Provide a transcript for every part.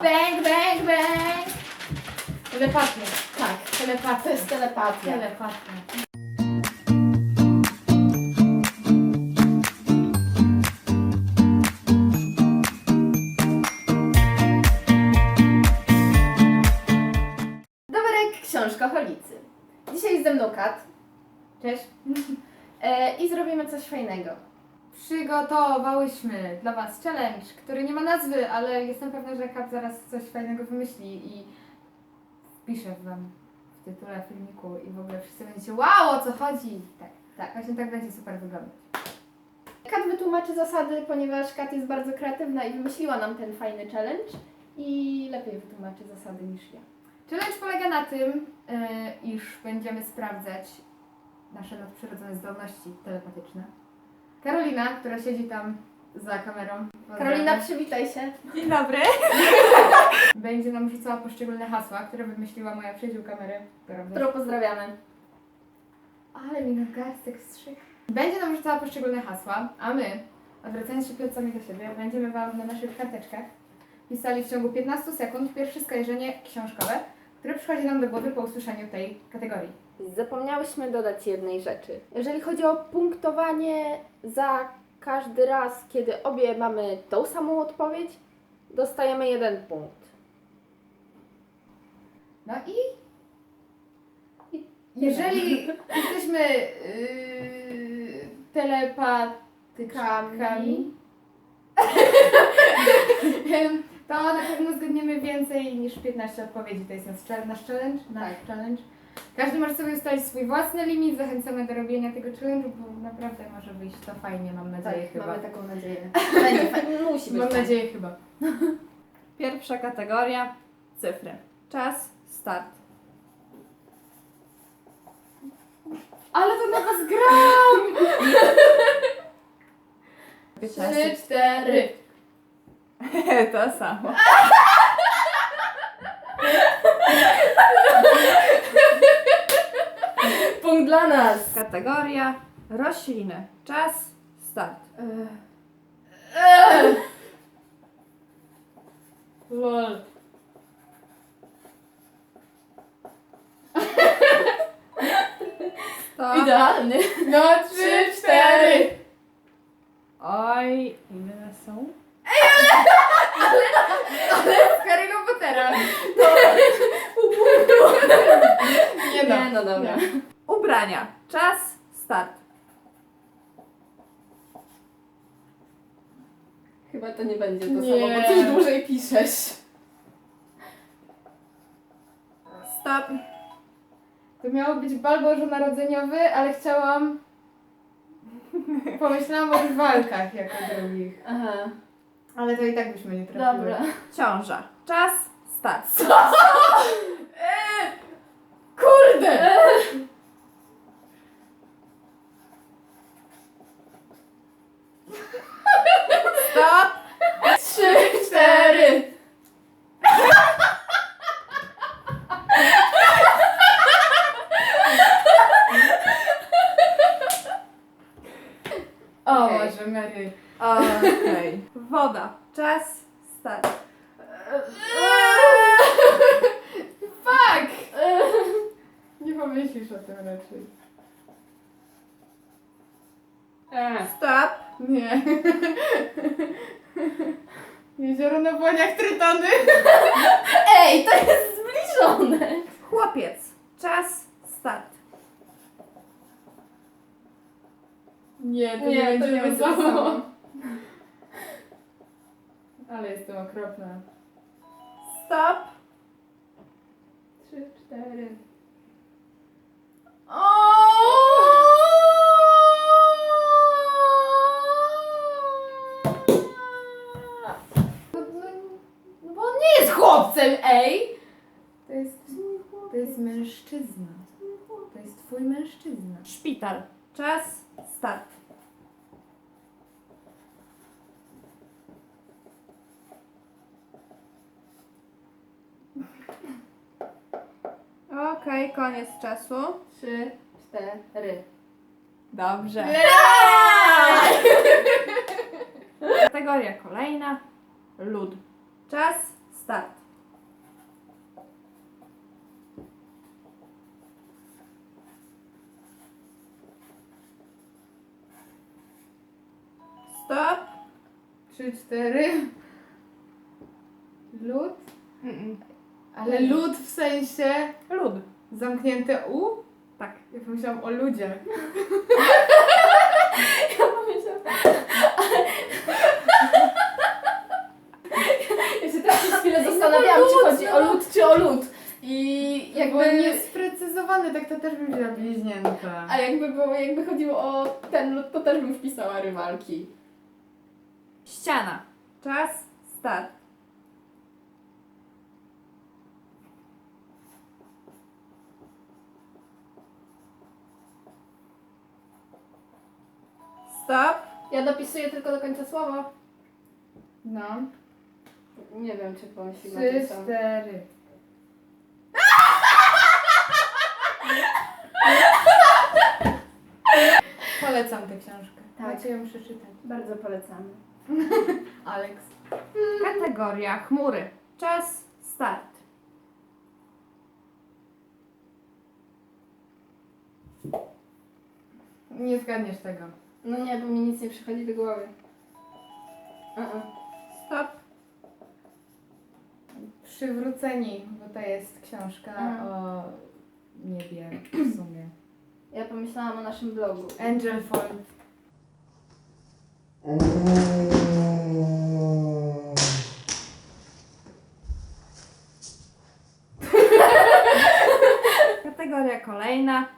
Bang, bang, bang! Telepatia. Tak, telepatia. To jest telepatia. Telepatia. Doberek książkoholicy. Dzisiaj jest ze mną Kat. Cześć. E, I zrobimy coś fajnego. Przygotowałyśmy dla Was challenge, który nie ma nazwy, ale jestem pewna, że Kat zaraz coś fajnego wymyśli i wpiszę Wam w tytule filmiku i w ogóle wszyscy będziecie wow, o co chodzi. Tak, tak, właśnie tak będzie super wyglądać. Kat wytłumaczy zasady, ponieważ Kat jest bardzo kreatywna i wymyśliła nam ten fajny challenge i lepiej wytłumaczy zasady niż ja. Challenge polega na tym, e, iż będziemy sprawdzać nasze nadprzyrodzone zdolności telepatyczne. Karolina, która siedzi tam za kamerą. Karolina, przywitaj się. Dzień dobry. Będzie nam rzucała poszczególne hasła, które wymyśliła moja przyjaciółka Mary. Która Którą pozdrawiamy. Ale mi na garstek strzyk. Będzie nam rzucała poszczególne hasła, a my, odwracając się plecami do siebie, będziemy Wam na naszych karteczkach pisali w ciągu 15 sekund pierwsze skojarzenie książkowe, które przychodzi nam do głowy po usłyszeniu tej kategorii. Zapomniałyśmy dodać jednej rzeczy. Jeżeli chodzi o punktowanie za każdy raz, kiedy obie mamy tą samą odpowiedź, dostajemy jeden punkt. No i, jeżeli jesteśmy yy, telepatykami, to na pewno zgadniemy więcej niż 15 odpowiedzi. To jest nasz, chal- nasz challenge. Nasz challenge. Każdy może sobie ustalić swój własny limit. Zachęcamy do robienia tego challenge'u, bo naprawdę może wyjść to fajnie, mam nadzieję chyba. mamy taką nadzieję. Będzie fajnie, musi być Mam fajnie. nadzieję chyba. Pierwsza kategoria cyfry. Czas, start. Ale to na was gram! Trzy, cztery. to samo. Punkt dla nas. Kategoria rośliny. Czas, start. Lol. To... Idealny. No, trzy, cztery. Oj, ile są? Z Harry'ego Pottera. Nie no. Nie, no dobra. Ubrania. Czas, start. Chyba to nie będzie to Nie. samo, bo coś dłużej piszesz. Stop. To miało być bal bożonarodzeniowy, ale chciałam... Pomyślałam o walkach jako drugich. Aha. Ale to i tak byśmy nie trafiły. Dobra. Ciąża. Czas, start. Kurde! Stop. Trzy, cztery. O Okej. Boże, Mary. Okej. Woda. Czas, start. Fuck! Nie pomyślisz o tym raczej. Stop. Nie. Jezioro na błoniach Trytony. Ej, to jest zbliżone. Chłopiec. Czas, start. Nie, to Nie, nie, to będzie nie to będzie to samo. samo. Ale jestem okropna. Stop. Trzy, cztery. No, no, no bo on nie jest chłopcem, ej! To jest, to jest mężczyzna. To jest twój mężczyzna. Szpital. Czas, start. Okej, koniec czasu. Trzy, cztery. Dobrze. Kategoria kolejna. Lód. Czas, start. Stop. Trzy, cztery. Mm-mm. Ale lód w sensie Lud. zamknięte U? Tak. Ja pomyślałam o ludzie. Ja pomyślałam... Ja się teraz przez chwilę zastanawiałam, czy chodzi no. o lód, czy o lód. I Jakby jakby... niesprecyzowane, tak to też bym wzięła bliźnięta. A jakby było, jakby chodziło o ten lód, to też bym wpisała rywalki. Ściana. Czas. Start. Stop. Ja dopisuję tylko do końca słowa. No. Nie wiem, czy pomyślimy o Trzy, tym samym. cztery. Polecam tę książkę. Tak. Macie ją przeczytać. Bardzo polecamy. Alex. Kategoria chmury. Czas. Start. Nie zgadniesz tego. No nie, bo mi nic nie przychodzi do głowy. Uh-uh. Stop. Przywróceni, bo to jest książka Mhm. o niebie w sumie. Ja pomyślałam o naszym blogu. Angel Fall. Kolejna.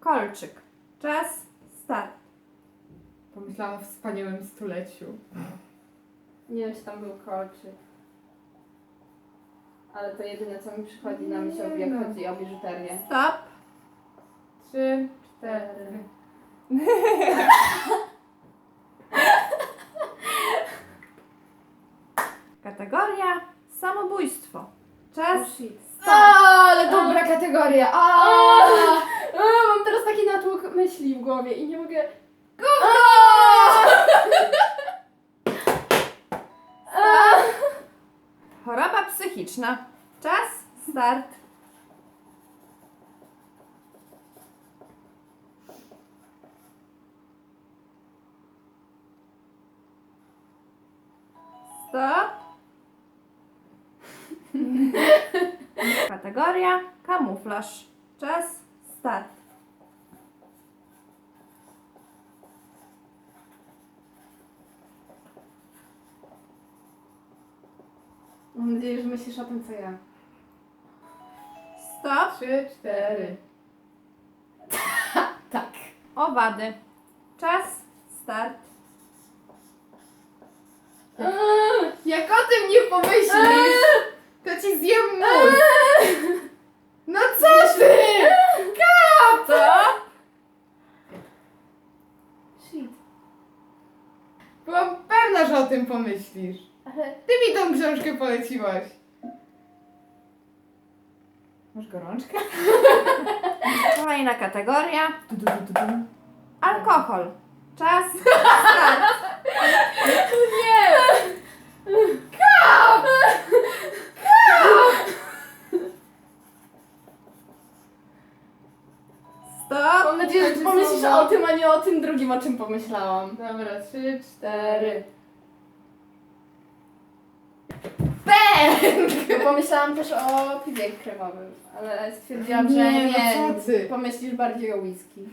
Kolczyk. Czas. Start. Pomyślałam o wspaniałym stuleciu. Nie wiem, czy tam był kolczyk. Ale to jedyne, co mi przychodzi na myśl, Nie jak no. chodzi o biżuterię. Stop. Trzy, cztery. Kategoria samobójstwo. Czas. O, ale dobra kategoria! A! A, mam teraz taki natłok myśli w głowie i nie mogę... Choroba psychiczna. Czas. Start. Stop. Kategoria kamuflaż. Czas. Start. Mam nadzieję, że myślisz o tym, co ja. Stop. Trzy, cztery. Tak. Owady. Czas. Start. Jak o tym nie pomyślisz, to ci zjem mózg! No co ty? Stop. Shit. Byłam pewna, że o tym pomyślisz. Ale Ty mi tą książkę poleciłaś. Masz gorączkę? Kolejna kategoria. Alkohol. Czas. Start. Stop. mam nadzieję, że pomyślisz o tym, a nie o tym drugim, o czym pomyślałam. Dobra, trzy, Cztery. Pomyślałam też o piwie kremowym, ale stwierdziłam, że Nie, nie, no co ty? pomyślisz bardziej o whisky.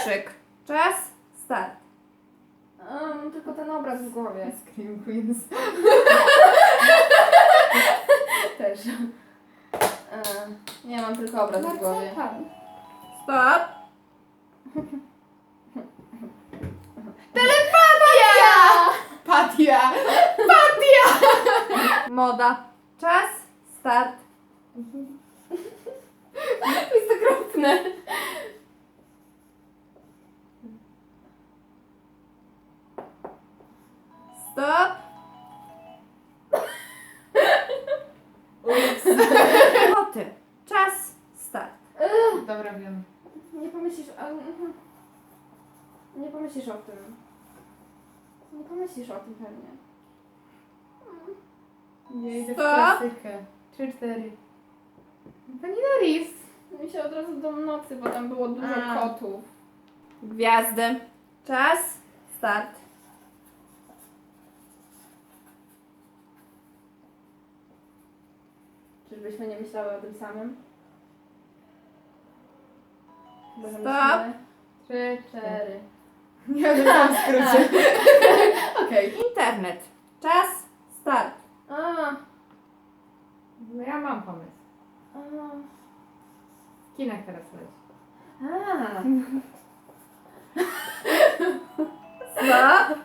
Krzyk. Czas. Start. Mam tylko ten obraz w głowie. Scream Queens. Też. E, nie, mam tylko obraz w głowie. Stop. Patia! Moda. Czas. Start. To jest okropne. Stop. Koty. Czas. Start. Dobra, wiem. Nie pomyślisz, a, mhm. nie pomyślisz o tym. Nie pomyślisz o tym pewnie. Nie idę w klasykę. Trzy, cztery. Pani Doris. Mi się od razu do nocy, bo tam było dużo A. kotów. Gwiazdy. Czas, start. Czyżbyśmy nie myślały o tym samym? Chyba, że Stop. myślimy. Trzy, cztery. Nie wiem, tam skrócie. Okej. Internet. Czas, start. A, No ja mam pomysł. a, W kinach teraz leci. a. Stop.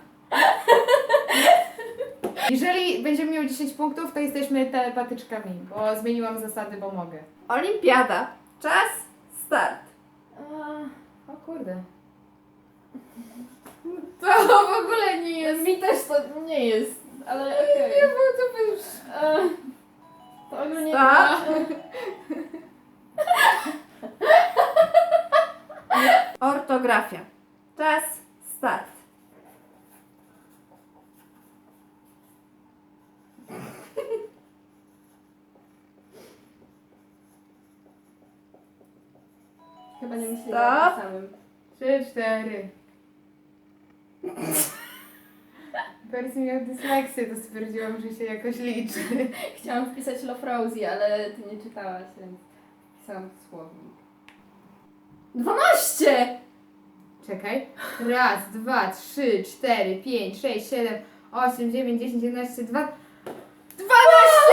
Jeżeli będziemy miał 10 punktów, to jesteśmy telepatyczkami, bo zmieniłam zasady, bo mogę. Olimpiada. Czas, start. a. O kurde. To w ogóle nie jest. Mi też to nie jest, ale okej. Nie, bo to by już... A, To ogólnie... Stop. Ortografia. Czas, start. Chyba nie myśleli Stop. o tym samym. Trzy, cztery. Percy miał dysleksję, to stwierdziłam, że się jakoś liczy. Chciałam wpisać Rosie, ale ty nie czytałaś, więc wpisałam słownik. 12! Czekaj. Raz, dwa, trzy, cztery, pięć, sześć, siedem, osiem, dziewięć, dziesięć, jedenaście, dwa... 12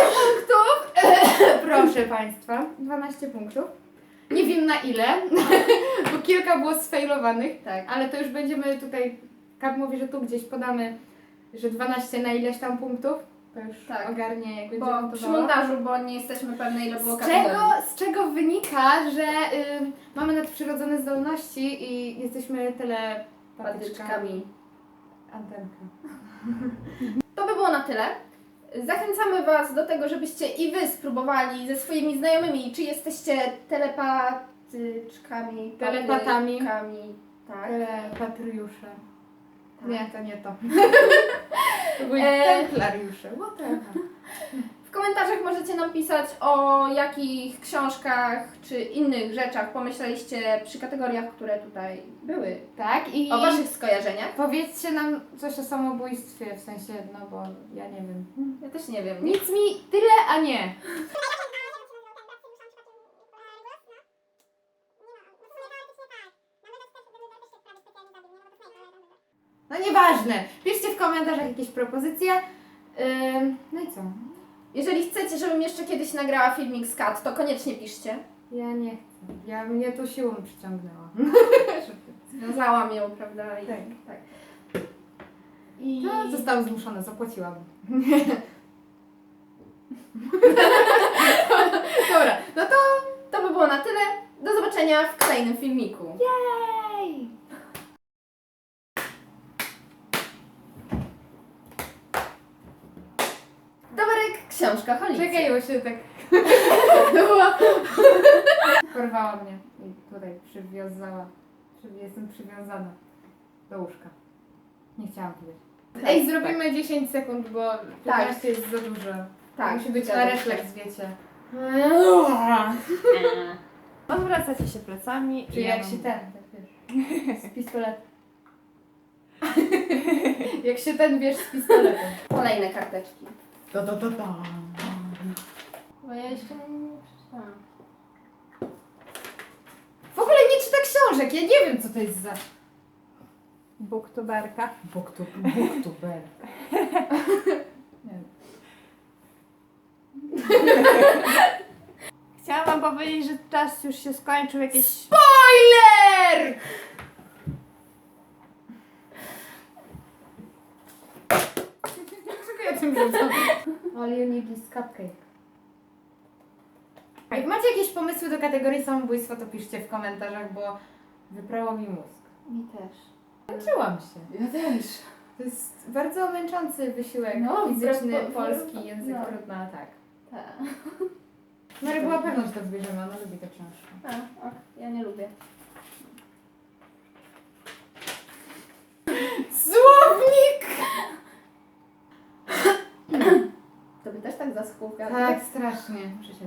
punktów! Proszę Państwa, 12 punktów. Nie wiem na ile, bo kilka było sfejlowanych, Tak. ale to już będziemy tutaj... Kap mówi, że tu gdzieś podamy, że 12 na ileś tam punktów. To już Tak. ogarnie, jak będzie Bo przy montażu, bo nie jesteśmy pewne ile było Z czego, z czego wynika, że y, mamy nadprzyrodzone zdolności i jesteśmy telepatyczkami. Patyczkami. Antenka. To by było na tyle. Zachęcamy Was do tego, żebyście i Wy spróbowali ze swoimi znajomymi, czy jesteście telepatyczkami, Telepatami. tak. Telepatryusze. Nie, to nie to. E, templariusze. Whatever. W komentarzach możecie nam pisać o jakich książkach czy innych rzeczach pomyśleliście przy kategoriach, które tutaj były. Tak, i O Waszych skojarzeniach. powiedzcie nam coś o samobójstwie, w sensie, no bo ja nie wiem. Ja też nie wiem. Nic mi tyle, a nie. No nieważne. Piszcie w komentarzach jakieś propozycje. Ym, no i co? Jeżeli chcecie, żebym jeszcze kiedyś nagrała filmik z kat, to koniecznie piszcie. Ja nie chcę. Ja mnie tu siłą przyciągnęła. Związałam ją, prawda? I, Tak. tak. I... No, zostałam zmuszona, zapłaciłam. Dobra, no to To by było na tyle. Do zobaczenia w kolejnym filmiku. Jej! Doberek, książka Holicy. Czekaj, bo się tak... było. Porwała mnie i tutaj przywiązała. Przy- Jestem przywiązana do łóżka. Nie chciałam tu być. Ej, zrobimy 10 sekund, bo 15 jest za dużo. Tak, Musi być na się. refleks, wiecie. Odwracacie się plecami. Czy jak się ten, tak wiesz, z pistoletem. jak się ten, wiesz, z pistoletem. Kolejne karteczki. To, to, to, to. Bo ja jeszcze nie przeczytałam. W ogóle nie czyta książek, ja nie wiem, co to jest za... Booktuberka. Booktuber. Chciałam wam powiedzieć, że czas już się skończył. Jakieś... Spoiler! Czego ja tym rzucam? All you need is cupcake. Jak macie jakieś pomysły do kategorii samobójstwa, to piszcie w komentarzach, bo wyprało mi mózg. Mi też. Męczyłam się. Ja też. To jest bardzo męczący wysiłek No, fizyczny, po- polski, język no. tak. Tak. Mary była pewna, że to wybierzemy, ona lubi tę książkę. A, ok, ja nie lubię. Słownik! To by też tak zaschówka. Tak, strasznie. Muszę się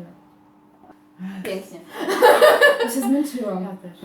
Pięknie. Ja się zmęczyłam. Ja też.